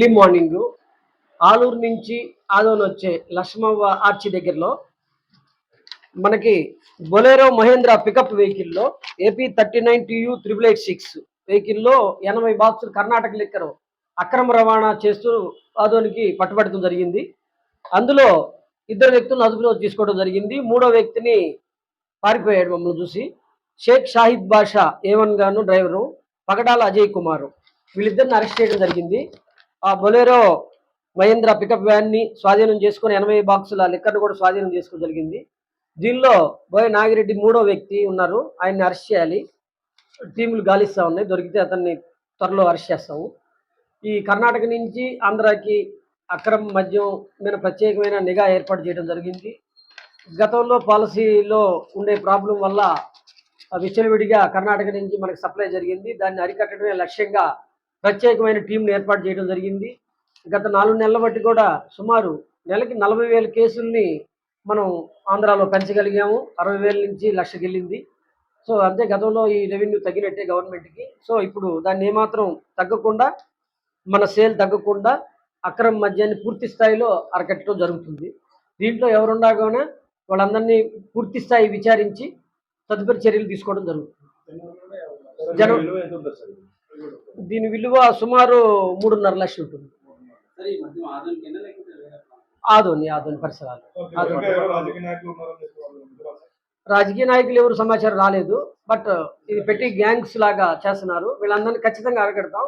Early morning Aluru నుంచి ఆదోన్ వచ్చే లక్ష్మవ్వ arch దగ్గరలో మనకి బొలేరో మహేంద్ర పికప్ వెహికల్లో AP thirty nine TU triple eight six వెహికల్లో ఎనభై బాక్సులు కర్ణాటక లెక్కరు అక్రమ రవాణా చేస్తూ ఆదోనికి పట్టుబడటం జరిగింది. అందులో ఇద్దరు వ్యక్తులను అదుపులో తీసుకోవడం జరిగింది. మూడో వ్యక్తిని పారిపోయాడు మమ్మల్ని చూసి. షేక్ షాహిద్ బాషా ఏవన్ గాను డ్రైవరు పగడాల అజయ్ కుమారు వీళ్ళిద్దరిని అరెస్ట్ చేయడం జరిగింది. ఆ బొలేరో మహేంద్ర పికప్ వ్యాన్ని స్వాధీనం చేసుకుని ఎనభై బాక్సుల లిక్కర్ను కూడా స్వాధీనం చేసుకోగలిగింది జరిగింది. దీనిలో బోయ నాగిరెడ్డి మూడో వ్యక్తి ఉన్నారు. ఆయన్ని అరెస్ట్ చేయాలి. టీములు గాలిస్తూ ఉన్నాయి. దొరికితే అతన్ని త్వరలో అరెస్ట్ చేస్తాము. ఈ కర్ణాటక నుంచి ఆంధ్రాకి అక్రమ మద్యం మీద ప్రత్యేకమైన నిఘా ఏర్పాటు చేయడం జరిగింది. గతంలో పాలసీలో ఉండే ప్రాబ్లం వల్ల విచ్చలవిడిగా కర్ణాటక నుంచి మనకి సప్లై జరిగింది. దాన్ని అరికట్టడమే లక్ష్యంగా ప్రత్యేకమైన టీంను ఏర్పాటు చేయడం జరిగింది. గత నాలుగు నెలల బట్టి కూడా సుమారు నెలకి నలభై వేల కేసుల్ని మనం ఆంధ్రాలో పెంచగలిగాము. అరవై వేల నుంచి లక్షకి వెళ్ళింది సో అంతే గతంలో ఈ రెవెన్యూ తగ్గినట్టే గవర్నమెంట్కి. సో ఇప్పుడు దాన్ని ఏమాత్రం తగ్గకుండా మన సేల్ తగ్గకుండా అక్రమ మద్యాన్ని పూర్తి స్థాయిలో అరకట్టడం జరుగుతుంది. దీంట్లో ఎవరుండగానే వాళ్ళందరినీ పూర్తి స్థాయి విచారించి తదుపరి చర్యలు తీసుకోవడం జరుగుతుంది. జనం దీని విలువ సుమారు మూడున్నర లక్షలు ఉంటుంది. ఆదోని ఆదోని పరిసరాలు. రాజకీయ నాయకులు ఎవరు సమాచారం రాలేదు బట్ ఇది పెట్టి గ్యాంగ్స్ లాగా చేస్తున్నారు. వీళ్ళందరినీ ఖచ్చితంగా అరగడతాం.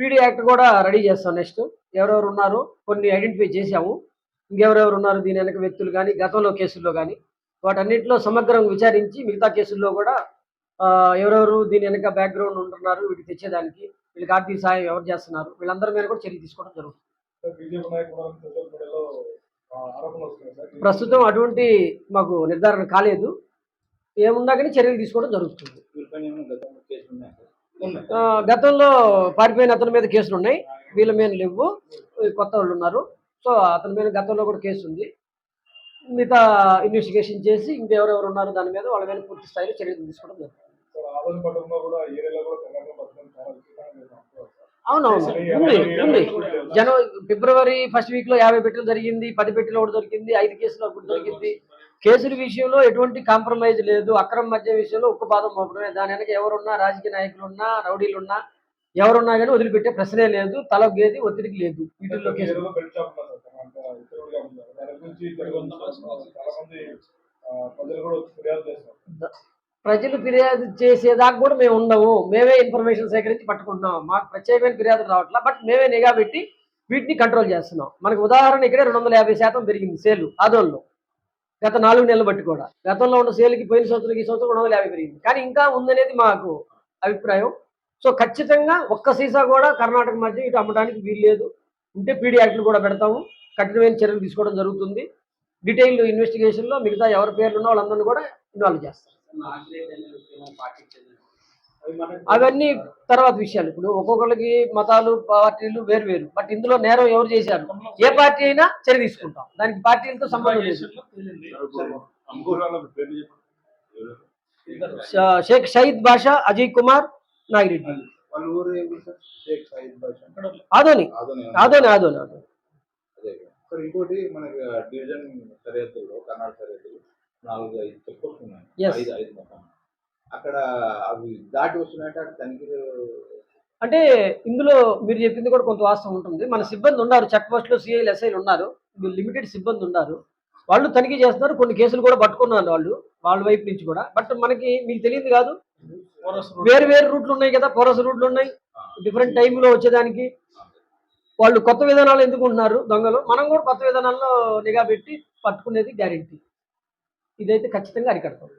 పీడీ యాక్ట్ కూడా రెడీ చేస్తాం నెక్స్ట్. ఎవరెవరు ఉన్నారు కొన్ని ఐడెంటిఫై చేశాము. ఇంకెవరెవరు ఉన్నారు దీని వెనక వ్యక్తులు కానీ గతంలో కేసుల్లో కానీ. వాటన్నిటిలో సమగ్రంగా విచారించి మిగతా కేసుల్లో కూడా ఆ, ఎవరెవరు దీని వెనక బ్యాక్గ్రౌండ్ ఉంటున్నారు వీటికి తెచ్చేదానికి వీళ్ళకి ఆర్థిక సాయం ఎవరు చేస్తున్నారు? వీళ్ళందరి మీద కూడా చర్య తీసుకోవడం జరుగుతుంది. ప్రస్తుతం అటువంటి మాకు నిర్ధారణ కాలేదు. ఏమున్నా కానీ చర్యలు తీసుకోవడం జరుగుతుంది. గతంలో పారిపోయిన అతని మీద కేసులు ఉన్నాయి. వీళ్ళ మీద లేవు. కొత్త వాళ్ళు ఉన్నారు. సో అతని మీద గతంలో కూడా కేసు ఉంది. మిగతా ఇన్వెస్టిగేషన్ చేసి ఇంకెవరెవరు ఉన్నారు దాని మీద వాళ్ళ మీద పూర్తి స్థాయిలో చర్యలు తీసుకోవడం జరుగుతుంది. అవునవును ఉంది ఉంది. జనవరి ఫిబ్రవరి ఫస్ట్ వీక్లో యాభై పెట్టెలు జరిగింది పది పెట్టెలు ఒకటి దొరికింది ఐదు కేసులు ఒకటి దొరికింది. కేసుల విషయంలో ఎటువంటి కాంప్రమైజ్ లేదు. అక్రమ మధ్య విషయంలో ఒక్క పాదం మోపడమే. దాని వెనక ఎవరున్నా రాజకీయ నాయకులు ఉన్నా రౌడీలు ఉన్నా ఎవరున్నా కానీ వదిలిపెట్టే ప్రశ్నే లేదు. తల గేది ఒత్తిడికి లేదు. వీటిల్లో కేసులు. ప్రజలు ఫిర్యాదు ప్రజలు ఫిర్యాదు చేసేదాకా కూడా మేము ఉండము. మేమే ఇన్ఫర్మేషన్ సేకరించి పట్టుకుంటున్నాం. మాకు ప్రత్యేకమైన ఫిర్యాదులు రావట్లా. బట్ మేమే నిఘా పెట్టి వీటిని కంట్రోల్ చేస్తున్నాం. మనకు ఉదాహరణ ఇక్కడే రెండు వందల యాభై శాతం పెరిగింది సేలు ఆదోళ్ళు గత నాలుగు నెలలు బట్టి కూడా. గతంలో ఉన్న సేల్కి పోయిన సంవత్సరం ఈ సంవత్సరం రెండు వందల యాభై పెరిగింది. కానీ ఇంకా ఉందనేది మాకు అభిప్రాయం. సో ఖచ్చితంగా ఒక్క సీసా కూడా కర్ణాటక మధ్య ఇటు అమ్మడానికి వీల్లేదు. ఉంటే పీడీ యాక్ట్లు కూడా పెడతాము. కఠినమైన చర్యలు తీసుకోవడం జరుగుతుంది. డీటెయిల్ ఇన్వెస్టిగేషన్లో మిగతా ఎవరి పేర్లు ఉన్నా వాళ్ళందరినీ కూడా ఇన్వాల్వ్ చేస్తాం. అవన్నీ తర్వాత విషయాలు. ఇప్పుడు ఒక్కొక్కరికి మతాలు పార్టీలు వేరు వేరు. బట్ ఇందులో నేరం ఎవరు చేశారు? ఏ పార్టీ అయినా చర్య తీసుకుంటాం. దానికి పార్టీలతో సంబంధం షేక్ షహీద్ బాషా అజయ్ కుమార్ నాగిరెడ్డి. ఆదోని. ఆదోని ఆదోని. ఇంకోటి మనకి డివిజన్ సరిహద్దుల్లో కర్ణాటక సరిహద్దులు నాలుగు ఐదు చెక్. ఐదు ఐదు మొత్తం. అక్కడ అవి దాటి వస్తున్నాయంటే అక్కడ తనిఖీలు అంటే ఇందులో మీరు చెప్పింది కూడా కొంత వాస్తవం ఉంటుంది. మన సిబ్బంది ఉన్నారు చెక్ పోస్టులు సిఐలు ఎస్ఐలు ఉన్నారు. లిమిటెడ్ సిబ్బంది ఉన్నారు. వాళ్ళు తనిఖీ చేస్తున్నారు కొన్ని కేసులు కూడా పట్టుకున్నారు వాళ్ళు వాళ్ళ వైపు నుంచి కూడా. బట్ మనకి మీకు తెలియదు కాదు వేరు వేరు రూట్లు ఉన్నాయి కదా పోరస్ రూట్లు ఉన్నాయి. డిఫరెంట్ టైంలో వచ్చేదానికి వాళ్ళు కొత్త విధానాలు ఎందుకు ఉంటున్నారు దొంగలు? మనం కూడా కొత్త విధానాల్లో నిఘా పెట్టి పట్టుకునేది గ్యారెంటీ ఇదైతే ఖచ్చితంగా అరికడతాం.